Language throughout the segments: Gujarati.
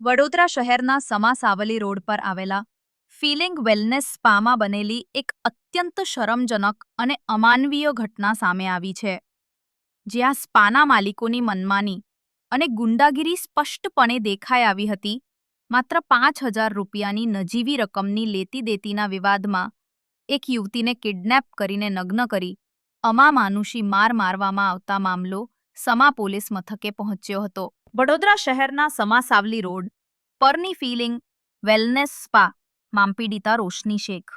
વડોદરા શહેરના સમાસાવલી રોડ પર આવેલા ફિલિંગ વેલનેસ સ્પામાં બનેલી એક અત્યંત શરમજનક અને અમાનવીય ઘટના સામે આવી છે જ્યાં સ્પાના માલિકોની મનમાની અને ગુંડાગીરી સ્પષ્ટપણે દેખાઈ આવી હતી, માત્ર પાંચ હજાર રૂપિયાની નજીવી રકમની લેતી દેતીના વિવાદમાં એક યુવતીને કિડનેપ કરીને નગ્ન કરી અમા માનુષી માર મારવામાં આવતા મામલો સમા પોલીસ મથકે પહોંચ્યો હતો. વડોદરા શહેરના સમા સાવલી રોડ, પરની ફિલિંગ, વેલનેસ સ્પા મામપીડિતા રોશની શેખ.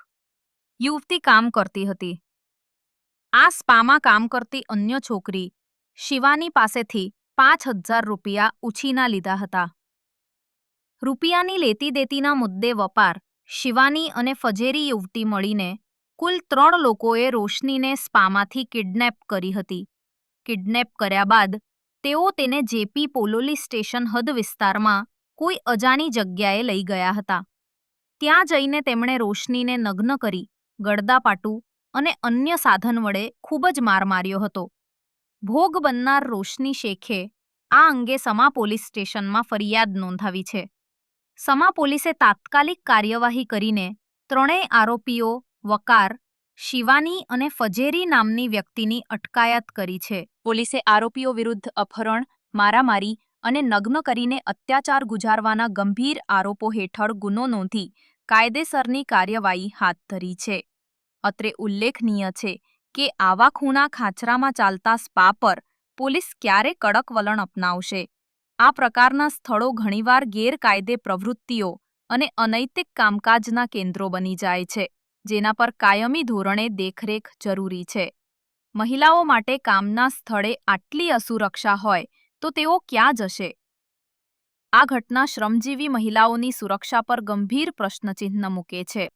યુવતી કામ કરતી હતી. આ સ્પામાં કામ કરતી અન્ય છોકરી, શિવાની પાસેથી પાંચ હજાર રૂપિયા ઉછીના લીધા હતા. રૂપિયાની લેતી દેતીના મુદ્દે વપાર, શિવાની અને ફજેરી યુવતી મળીને કુલ ત્રણ લોકોએ રોશનીને સ્પામાંથી કિડનેપ કરી હતી. કિડનેપ કર્યા બાદ તેઓ તેને જેપી પોલોલી સ્ટેશન હદ વિસ્તારમાં કોઈ અજાણી જગ્યાએ લઈ ગયા હતા. ત્યાં જઈને તેમણે રોશનીને નગ્ન કરી, ગળદાપાટું અને અન્ય સાધન વડે ખૂબ જ માર માર્યો હતો. ભોગ બનનાર રોશની શેખે આ અંગે સમા પોલીસ સ્ટેશનમાં ફરિયાદ નોંધાવી છે. સમા પોલીસે તાત્કાલિક કાર્યવાહી કરીને ત્રણેય આરોપીઓ વકાર શિવાની અને ફજેરી નામની વ્યક્તિની અટકાયત કરી છે. પોલીસે આરોપીઓ વિરુદ્ધ અપહરણ, મારામારી અને નગ્ન કરીને અત્યાચાર ગુજારવાના ગંભીર આરોપો હેઠળ ગુનો નોંધી કાયદેસરની કાર્યવાહી હાથ ધરી છે. અત્રે ઉલ્લેખનીય છે કે આવા ખૂણા ખાચરામાં ચાલતા સ્પા પર પોલીસ ક્યારે કડક વલણ અપનાવશે. આ પ્રકારના સ્થળો ઘણીવાર ગેરકાયદે પ્રવૃત્તિઓ અને અનૈતિક કામકાજના કેન્દ્રો બની જાય છે. જેના પર કાયમી ધોરણે દેખરેખ જરૂરી છે. મહિલાઓ માટે કામના સ્થળે આટલી અસુરક્ષા હોય, તો તેઓ ક્યાં જશે? આ ઘટના શ્રમજીવી મહિલાઓની સુરક્ષા પર ગંભીર પ્રશ્નચિહ્ન મૂકે છે.